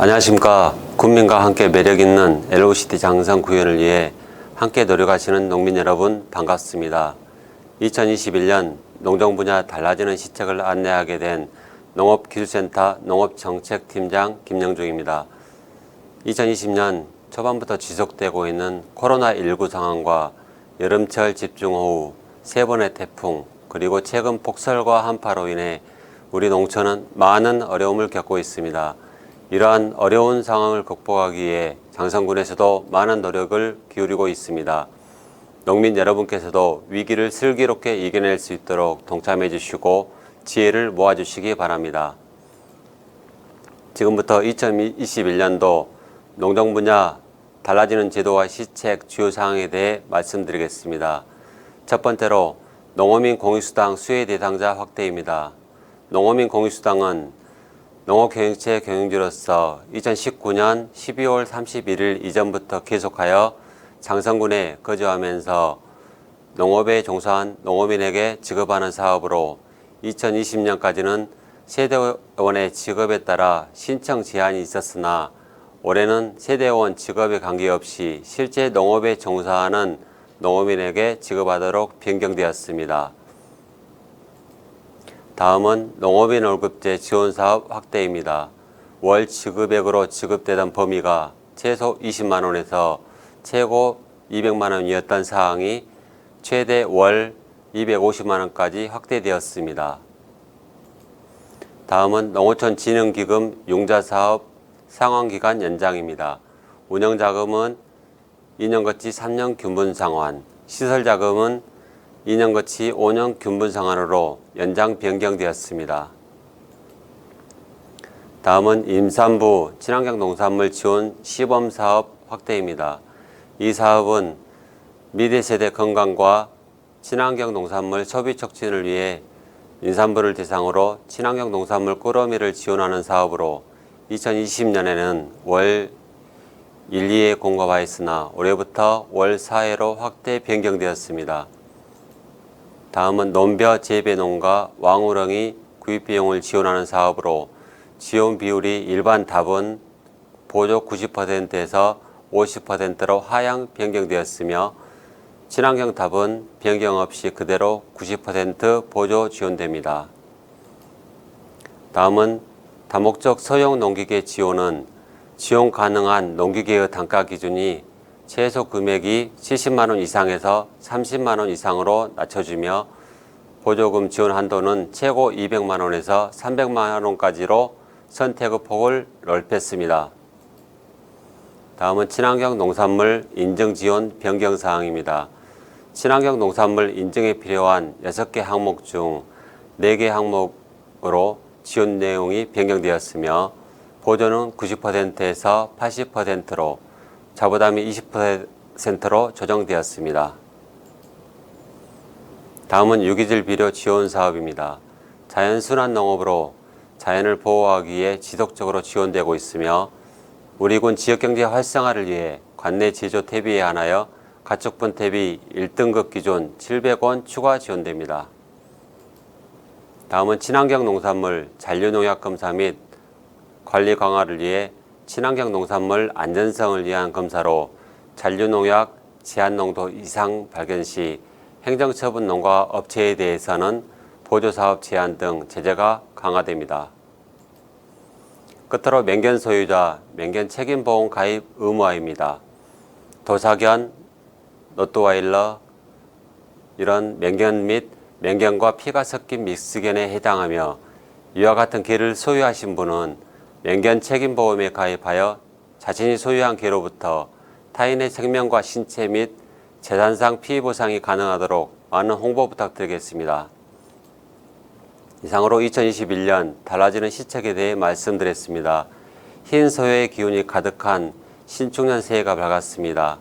안녕하십니까. 국민과 함께 매력 있는 LOCT 장성 구현을 위해 함께 노력하시는 농민 여러분 반갑습니다. 2021년 농정 분야 달라지는 시책을 안내하게 된 농업기술센터 농업정책팀장 김영중입니다. 2020년 초반부터 지속되고 있는 코로나19 상황과 여름철 집중호우, 세 번의 태풍, 그리고 최근 폭설과 한파로 인해 우리 농촌은 많은 어려움을 겪고 있습니다. 이러한 어려운 상황을 극복하기 위해 장성군에서도 많은 노력을 기울이고 있습니다. 농민 여러분께서도 위기를 슬기롭게 이겨낼 수 있도록 동참해 주시고 지혜를 모아 주시기 바랍니다. 지금부터 2021년도 농정 분야 달라지는 제도와 시책 주요 사항에 대해 말씀드리겠습니다. 첫 번째로 농어민 공유수당 수혜 대상자 확대입니다. 농어민 공유수당은 농업경영체 경영지로서 2019년 12월 31일 이전부터 계속하여 장성군에 거주하면서 농업에 종사한 농업인에게 지급하는 사업으로 2020년까지는 세대원의 직업에 따라 신청 제한이 있었으나 올해는 세대원 직업에 관계없이 실제 농업에 종사하는 농업인에게 지급하도록 변경되었습니다. 다음은 농업인 월급제 지원 사업 확대입니다. 월 지급액으로 지급되던 범위가 최소 20만 원에서 최고 200만 원이었던 사항이 최대 월 250만 원까지 확대되었습니다. 다음은 농어촌 진흥기금 융자 사업 상환 기간 연장입니다. 운영 자금은 2년 거치 3년 균분 상환, 시설 자금은 2년 거치 5년 균분 상환으로 연장 변경되었습니다. 다음은 임산부 친환경 농산물 지원 시범 사업 확대입니다. 이 사업은 미래 세대 건강과 친환경 농산물 소비 촉진을 위해 임산부를 대상으로 친환경 농산물 꾸러미를 지원하는 사업으로 2020년에는 월 1, 2회 공급하였으나 올해부터 월 4회로 확대 변경되었습니다. 다음은 논벼 재배 농가 왕우렁이 구입 비용을 지원하는 사업으로 지원 비율이 일반 답은 보조 90%에서 50%로 하향 변경되었으며 친환경 답은 변경 없이 그대로 90% 보조 지원됩니다. 다음은 다목적 소형 농기계 지원은 지원 가능한 농기계의 단가 기준이 최소 금액이 70만 원 이상에서 30만 원 이상으로 낮춰주며 보조금 지원 한도는 최고 200만 원에서 300만 원까지로 선택의 폭을 넓혔습니다. 다음은 친환경 농산물 인증 지원 변경 사항입니다. 친환경 농산물 인증에 필요한 6개 항목 중 4개 항목으로 지원 내용이 변경되었으며 보조는 90%에서 80%로 자부담이 20%로 조정되었습니다. 다음은 유기질 비료 지원 사업입니다. 자연순환 농업으로 자연을 보호하기 위해 지속적으로 지원되고 있으며 우리 군 지역경제 활성화를 위해 관내 제조 대비에 한하여 가축분 대비 1등급 기존 700원 추가 지원됩니다. 다음은 친환경 농산물 잔류농약 검사 및 관리 강화를 위해 친환경 농산물 안전성을 위한 검사로 잔류농약 제한 농도 이상 발견 시 행정처분 농가 업체에 대해서는 보조사업 제한 등 제재가 강화됩니다. 끝으로 맹견 소유자 맹견 책임보험 가입 의무화입니다. 도사견, 로또와일러 이런 맹견 및 맹견과 피가 섞인 믹스견에 해당하며 이와 같은 개를 소유하신 분은 맹견 책임보험에 가입하여 자신이 소유한 개로부터 타인의 생명과 신체 및 재산상 피해 보상이 가능하도록 많은 홍보 부탁드리겠습니다. 이상으로 2021년 달라지는 시책에 대해 말씀드렸습니다. 흰 소요의 기운이 가득한 신축년 새해가 밝았습니다.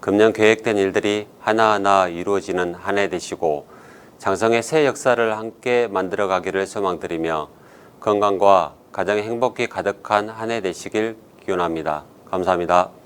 금년 계획된 일들이 하나하나 이루어지는 한 해 되시고 장성의 새 역사를 함께 만들어 가기를 소망드리며 건강과 가정의 행복이 가득한 한 해 되시길 기원합니다. 감사합니다.